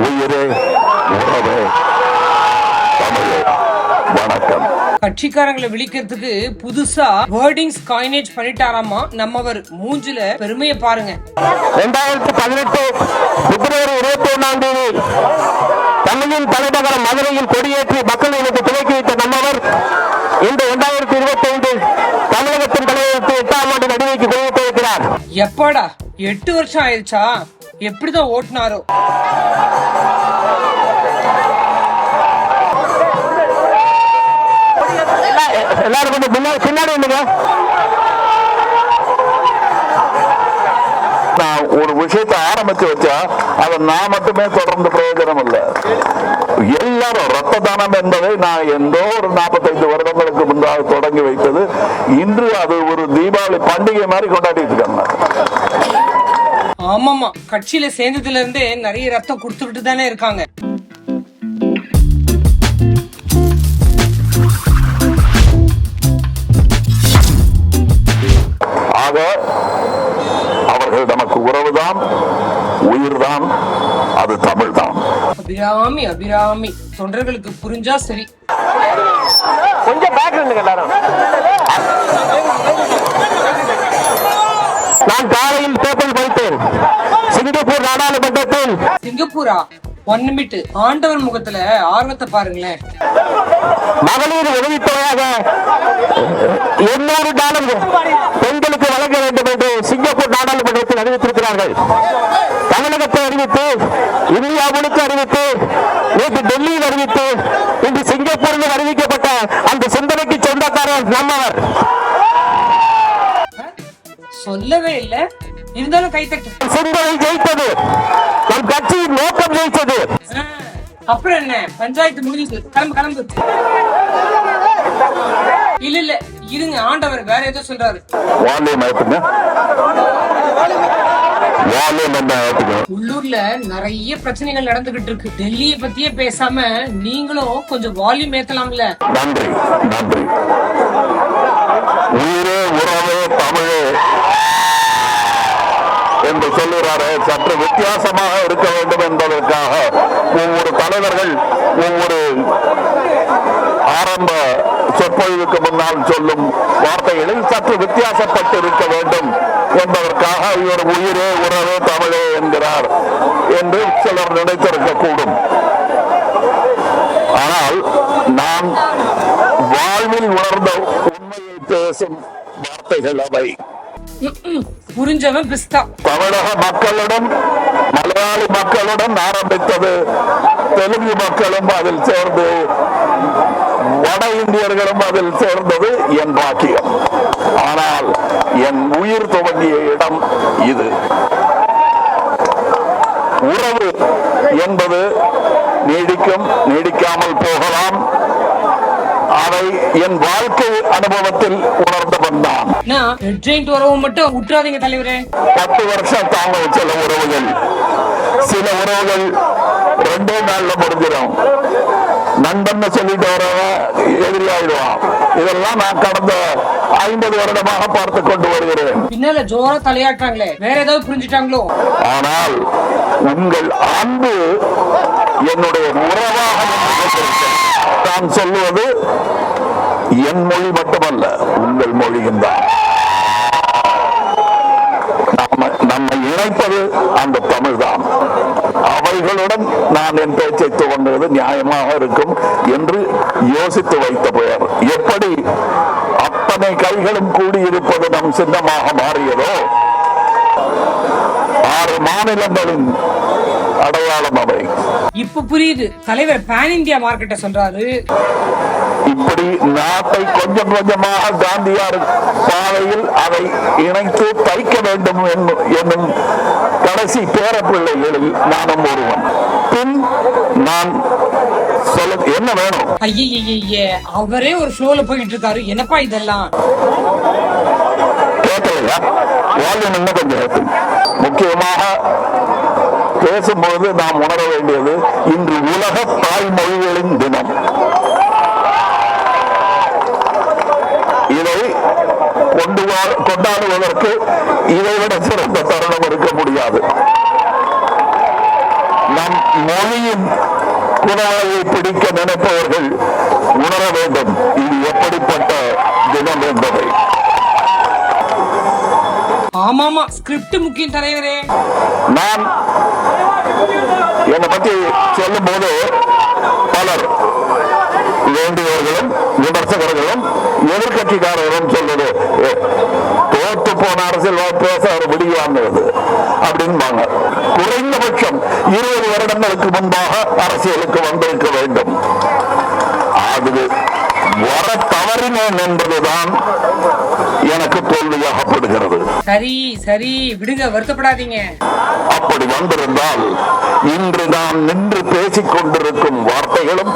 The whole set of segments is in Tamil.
உயிரே உறவே. தமிழே வணக்கம். கட்சிக்காரங்களை விழிக்கிறதுக்கு புதுசா வேர்டிங்ஸ் காயினேஜ் பண்ணிட்டாராமா? நம்மவர் மூஞ்சில பெருமையை பாருங்க. ரெண்டாயிரத்தி பதினெட்டு பிப்ரவரி இருபத்தி ஒன்னாம் தேதி தமிழின் தலைநகரம் மதுரையில் கொடியேற்றி மக்களுக்கு துவக்கி வைத்த நம்மவர் இன்று இரண்டாயிரத்தி இருபத்தி ஐந்து தமிழகத்தின் தலைவருக்கு எட்டாம் ஆண்டு நடுவைக்கு கொடியேற்றி இருக்கிறார் எப்பாடா? எட்டு வருஷம் ஆயிருச்சா எப்படிதான் ஓட்டினாரோ. எல்லாரும் கொஞ்சம் பின்னாடி வந்துங்க. நான் ஒரு விஷயத்தை ஆரம்பிச்சு வச்சா அதை நான் மட்டுமே தொடர்ந்து பிரயோஜனம் இல்ல. எல்லாரும் ரத்த தானம் என்பதை நான் எந்தோ ஒரு நாற்பத்தைந்து வருடங்களுக்கு முன்பாக தொடங்கி வைத்தது. இன்று அது ஒரு தீபாவளி பண்டிகை மாதிரி கொண்டாடிட்டு இருக்காங்க. ஆமாமா கட்சியில சேர்ந்ததுல இருந்தே நிறைய ரத்தம் கொடுத்துக்கிட்டு தானே இருக்காங்க. ஆக அவர்கள் நமக்கு உறவுதான் உயிர்தான் அது தமிழ்தான். அபிராமி அபிராமி. தொண்டர்களுக்கு புரிஞ்சா சரி. கொஞ்சம் பேக் எல்லாரும். நான் காலையில் பேப்பர் படித்தேன். சிங்கப்பூர் நாடாளுமன்றத்தில். சிங்கப்பூரா? ஒன் நிமிட் ஆண்டவர் முகத்துல ஆர்வத்தை பாருங்களேன். மகளிர் உதவித்தொகையாக எண்ணூறு டாலர் பெண்களுக்கு வழங்க வேண்டும் என்று சிங்கப்பூர் நாடாளுமன்றத்தில் அறிவித்திருக்கிறார்கள். தமிழகத்தை அறிவித்து இந்தியா முழுக்க அறிவித்து நேற்று டெல்லியில் அறிவித்து இருந்தாலும் கைத்தட்டு சிந்தனை ஜெயித்தது. நம் கட்சியின் நோக்கம் ஜெயித்தது. அப்புறம் என்ன? பஞ்சாயத்து முடிஞ்சது கிளம்பு கிளம்பு. இல்ல இல்ல இருங்க ஆண்டவர் வேற ஏதோ சொல்றாரு. உள்ளூர்ல நிறைய பிரச்சனைகள் நடந்துகிட்டு இருக்கு. டெல்லிய பத்தியே பேசாம நீங்களும் கொஞ்சம் வால்யூம் ஏத்தலாம்ல. நன்றி நன்றி. உயிரே உறவே தமிழே. என்று சொல்லுகிறாரே சற்று வித்தியாசமாக இருக்க வேண்டும் என்பதற்காக ஒவ்வொரு தலைவர்கள் ஒவ்வொரு ஆரம்ப சொற்பொழிவுக்கு முன்னால் சொல்லும் வார்த்தைகளில் சற்று வித்தியாசப்பட்டு இருக்க வேண்டும் என்பதற்காக இவர் உயிரே உறவே தமிழே என்கிறார் என்று சிலர் நினைத்திருக்கக்கூடும். ஆனால் நான் வாழ்வில் உணர்ந்த உண்மையை பேசும் வார்த்தைகள் அவை. புரிஞ்சவன் பிஸ்தா. தமிழக மக்களுடன் மலையாளி மக்களுடன் ஆரம்பித்தது தெலுங்கு மக்களும் அதில் சேர்ந்து வட இந்தியர்களும் அதில் சேர்ந்தது என் பாக்கியம். ஆனால் என் உயிர் துவங்கிய இடம் இது. உறவு என்பது நீடிக்கும் நீடிக்காமல் போகலாம். அதை என் வாழ்க்கை அனுபவத்தில் உணர்ந்தவன் ஜெயிண்ட் உறவு மட்டும் விட்டுறாதீங்க தலைவரே. பத்து வருஷம் தாங்க சில உறவுகள். சில உறவுகள் ரெண்டே நாள்ல முடிஞ்சிடும். நண்பன் சொல்லிட்டு வரவன் எதிரி ஆயிடுவான். இதெல்லாம் நான் கடந்த ஐம்பது வருடமாக பார்த்து கொண்டு வருகிறேன். பின்னால ஜோரா தலையாட்டுறாங்களே. வேற ஏதாவது புரிஞ்சுட்டாங்களோ? ஆனால் உங்கள் அன்பு என்னுடைய உறவாக. நான் சொல்லுவது என் மொழி மட்டுமல்ல உங்கள் மொழியும் தான். நம்ம நம்மை இணைப்பது அந்த தமிழ் தான். அவைகளுடன் நான் என் பேச்சை துவங்குவது நியாயமாக இருக்கும் என்று யோசித்து வைத்த பெயர். எப்படி அத்தனை கைகளும் கூடியிருப்பது நம் சின்னமாக மாறியதோ ஆறு மாநிலங்களின் அடையாளம் அவை. இப்ப புரியுது. தலைவர் பேன் இந்தியா மார்க்கெட்ட சொல்றாரு. இப்படி நாட்டை கொஞ்சம் கொஞ்சமாக காந்தியார் பாதையில் அதை இணைத்து தைக்க வேண்டும் என்னும் என்னும் கடைசி பேரப்பிள்ளைகளில் நானும் ஒருவன். பின் நான் சொல்ல என்ன வேணும்? ஐய அவரே ஒரு ஃப்ளோல போயிட்டு இருக்காரு. என்னப்பா இதெல்லாம்? வால்யூம் இன்னும் கொஞ்சம் முக்கியமாக பேசும்போது நாம் உணர வேண்டியது இன்று உலக தாய்மொழிகளின் தினம். இதை கொண்டு கொண்டாடுவதற்கு கொண்டாடுவதற்கு இதைவிட சிறந்த தருணம் இருக்க முடியாது. நம் மொழியின் குணவளையை பிடிக்க நினைப்பவர்கள் உணர வேண்டும். ஆமாமா ஸ்கிரிப்ட் முக்கியம் தலைவரே. நான் என்னை பத்தி சொல்லும் போது பலர் வேண்டியவர்களும் விமர்சகர்களும் எதிர்கட்சிக்காரர்களும் சொல்றது தோத்து போன அரசியல் பேச அவர் விடியாங்கிறது அப்படின்பாங்க குறைந்தபட்சம் இருபது வருடங்களுக்கு முன்பாக அரசியலுக்கு வந்திருக்க வேண்டும். அது வர தவறினேன் என்பதுதான் எனக்கு தோல்வியாகப்படுகிறது. சரி சரி விடுங்க வருத்தப்படாதீங்க. அப்படி வந்திருந்தால் இன்று நாம் நின்று பேசிக் கொண்டிருக்கும் வார்த்தைகளும்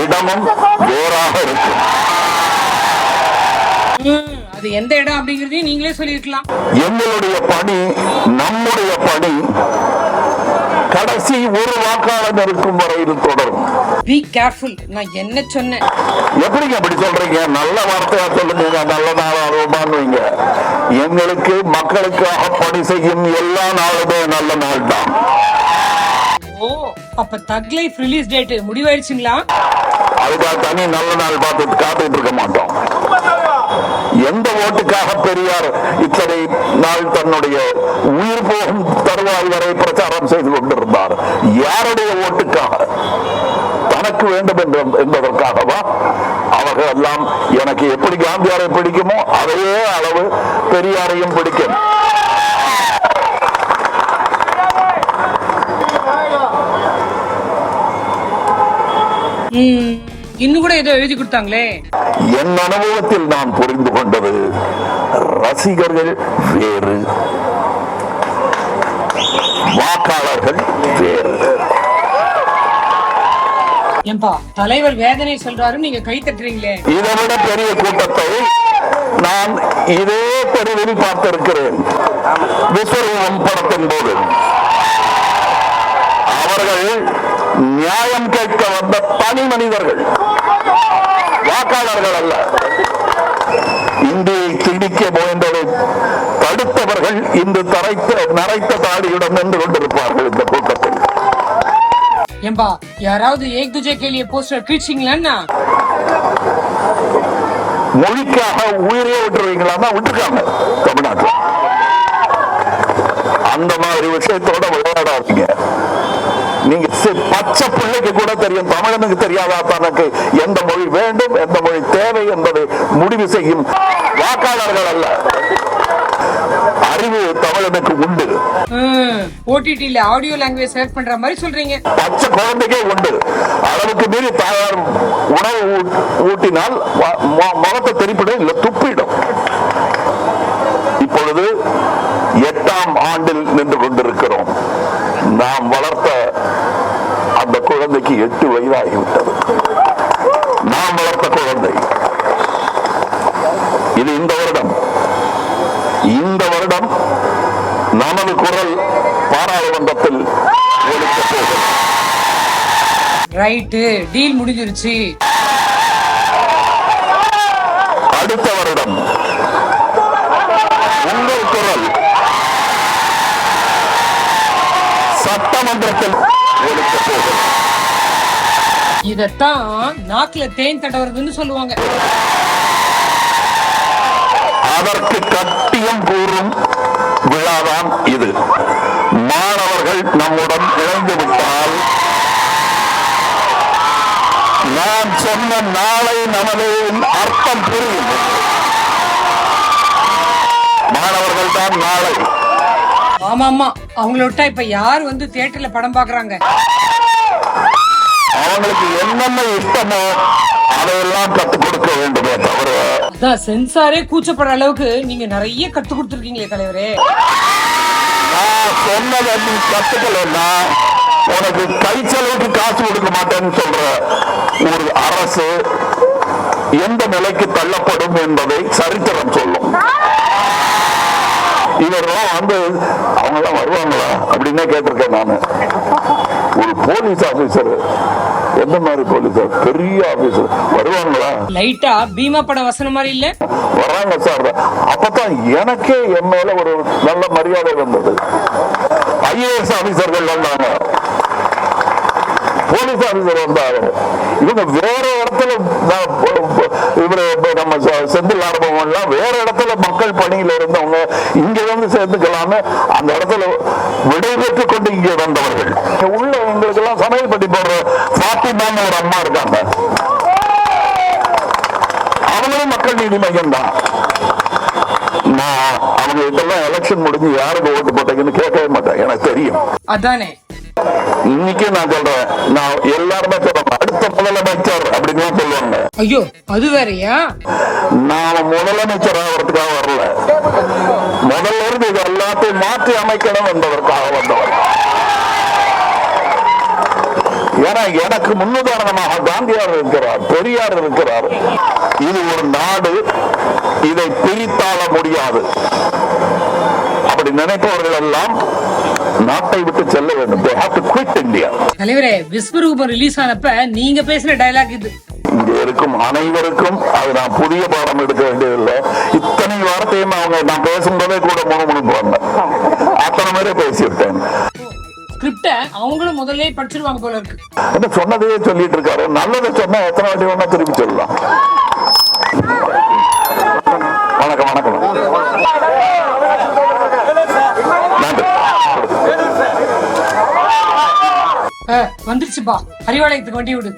இடமும் வேறாக இருக்கும். அது எந்த இடம் அப்படிங்கறதையும் நீங்களே சொல்லிருக்கலாம் எங்களுடைய பணி நம்முடைய பணி கடைசி ஒரு வாக்காளர் இருக்கும் வரையில் தொடரும். பி கேர்ஃபுல் நான் என்ன சொன்னேன்? எப்படிங்க அப்படி சொல்றீங்க? நல்ல வார்த்தையா சொல்லுங்க. நல்ல நாளாகுமான்னு எங்களுக்கு மக்களுக்காக பணி செய்யும் எல்லா நாளுமே நல்ல நாள் தான் ஓ அப்ப தக் லைஃப் ரிலீஸ் டேட் முடிவாயிருச்சுங்களா அதுக்காக தனி நல்ல நாள் பார்த்து காத்துட்டு இருக்க மாட்டோம். எந்த ஓட்டுக்காக பெரியார் இத்தனை நாள் தன்னுடைய உயிர் போகும் தருவாய் வரை பிரச்சாரம் செய்து கொண்டிருந்தார்? யாருடைய ஓட்டுக்காக? தனக்கு வேண்டும் என்ற என்பதற்காகவா? அவர்கள் எல்லாம் எனக்கு எப்படி காந்தியாரை பிடிக்குமோ அதே அளவு பெரியாரையும் பிடிக்கும். இன்னும் கூட ஏதோ எழுதி கொடுத்தாங்களே. என் அனுபவத்தில் நான் புரிந்து கொண்டது ரசிகர்கள் வேறு. வாக்காளர்கள் வேறு. ஏன்பா தலைவர் வேதனை சொல்றாரு நீங்க கை தட்டுறீங்களே. இதை விட பெரிய கூட்டத்தை நான் இதே தெருவில் பார்த்திருக்கிறேன். விஸ்வரூபம் படத்தின் போது. அவர்கள் நியாயம் கேட்க வந்த தனி மனிதர்கள். வாக்காளர்கள் அல்ல. இந்தியை திணிக்க முயன்றதை தடுத்தவர்கள் இன்று தரைத்த நரைத்த தாடியுடன் நின்று கொண்டிருப்பார்கள் இந்த கூட்டத்தில். ஏன்பா யாராவது ஏக் துஜே கேலிய போஸ்டர் கிழிச்சிங்களா மொழிக்காக உயிரே விட்டுருவீங்களாமா? விட்டுருக்காங்க. தமிழ்நாட்டில் அந்த மாதிரி விஷயத்தோட விளையாடாதீங்க. நீங்க பச்சை பிள்ளைக்கு கூட தெரியும். தமிழனுக்கு தெரியாதா தனக்கு? எந்த மொழி வேண்டும் எந்த மொழி தேவை என்பதை முடிவு செய்யும் வாக்காளர்கள் அல்ல. அறிவு தமிழனுக்கு உண்டு. ஓடிடில ஆடியோ லாங்குவேஜ் செலக்ட் பண்ற மாதிரி சொல்றீங்க. பச்சை குழந்தைக்கே உண்டு. அளவுக்கு மீறி தாயார் உணவு ஊட்டினால் முகத்தை திருப்பிடும் இல்ல துப்பிடும். இப்பொழுது எட்டாம் ஆண்டில் நின்று கொண்டிருக்கிறோம். நாம் வளர்த்த அந்த குழந்தைக்கு எட்டு வயதாகிவிட்டது நாம் வளர்த்த குழந்தை இது இந்த வருடம் இந்த வருடம் நமது குரல் பாராளுமன்றத்தில் ஒலிக்கப் போகிறது ரைட்டு டீல் முடிஞ்சிருச்சு. அடுத்த வருடம். உங்கள் குரல். சட்டமன்றத்தில் இதத்தான் நாக்குல தேன் தடவுறதுன்னு சொல்லுவாங்க. அதற்கு கட்டியம் கூறும் விழாதான் இது. மாணவர்கள் நம்முடன் இணைந்து விட்டால் நான் சொன்ன நாளை நமது அர்த்தம் புரியும். மாணவர்கள் தான் நாளை. ஆமா ஆமா அவங்கள விட்டா இப்ப யார் வந்து தியேட்டர்ல படம் பாக்குறாங்க அவங்களுக்கு என்னென்ன இஷ்டமோ அதையெல்லாம் கற்றுக் கொடுக்க வேண்டுமே தவிர. அதான் சென்சாரே கூச்சப்படுற அளவுக்கு நீங்க நிறைய கத்து கொடுத்துருக்கீங்களே தலைவரே. நான் சொன்னதை நீ கத்துக்கலன்னா உனக்கு கை செலவுக்கு காசு கொடுக்க மாட்டேன்னு சொல்ற. ஒரு அரசு எந்த நிலைக்கு தள்ளப்படும் என்பதை சரித்திரம் சொல்லும். இவரெல்லாம் வந்து அவங்க எல்லாம் வருவாங்களா? அப்படின்னே கேட்டிருக்கேன் நானு. ஒரு போலீஸ் ஆபீசர் எந்த மாதிரி போலீஸர் பெரிய ஆபீசர் வருவாங்களா? லைட்டா பீமா படம் வசனம் மாதிரி இல்ல? வராங்க சார். அப்பதான் எனக்கே என் மேல ஒரு நல்ல மரியாதை வந்தது. ஐஏஎஸ் ஆபீசர்கள் வந்தாங்க. போலீஸ் ஆபீசர் வந்தாரு இவங்க வேற இடத்துல இவரு நம்ம செ- செந்தில் ஆரம்பம் எல்லாம் வேற இடத்துல மக்கள் பணியில் இருந்தவங்க இங்க வந்து சேர்ந்துக்கலாம்னு அந்த இடத்துல விடைபெற்றுக் கொண்டு இங்கே வந்தவர்கள். இங்க உள்ள எங்களுக்கு எல்லாம் சமையல் பண்ணி போடுற பாத்திமான்னு ஒரு அம்மா இருக்காங்க. அவங்களும் மக்கள் நீதி மையம் தான் நான் அவங்க இதெல்லாம் எலெக்ஷன் முடிஞ்சு யாருக்கு ஓட்டு போட்டீங்கன்னு கேட்கவே மாட்டேன். எனக்கு தெரியும். அதானே. இன்னைக்கு நான் சொல்றேன். நான் எல்லாருமே சொல்றேன். அடுத்த முதலமைச்சர் அப்படின்னு சொல்லுவாங்க. ஐயோ அது வேறயா? நான் முதலமைச்சர் ஆகிறதுக்காக வரல. முதல்ல இருந்து இது எல்லாத்தையும் மாற்றி அமைக்கணும் என்பதற்காக வந்தவர். ஏன்னா எனக்கு முன்னுதாரணமாக காந்தியார் இருக்கிறார் பெரியார் இருக்கிறார். இது ஒரு நாடு இதை பிரித்தாள முடியாது. நினைப்பவர்கள் எல்லாம் நாட்டை விட்டு செல்ல வேண்டும். They have to quit India. தலைவரே விஸ்வரூபம் ரிலீஸ் ஆனப்ப நீங்க பேசின டயலாக் இது. இங்க இருக்கும் அனைவருக்கும் அது நான் புதிய பாடம் எடுக்க வேண்டியதில்லை. இத்தனை வார்த்தையும் அவங்க நான் பேசும்போதே கூட முணுமுணுப்பாங்க அத்தனை பேரே பேசிவிட்டேன் அவங்களும் முதல்ல படிச்சிருவாங்க போல இருக்கு. என்ன சொன்னதையே சொல்லிட்டு இருக்காரு. நல்லதை சொன்னா எத்தனை வாட்டி வேணா திருப்பி சொல்லலாம். வணக்கம் வணக்கம். வந்துருச்சுப்பா. அறிவாலயத்துக்கு வண்டி விடு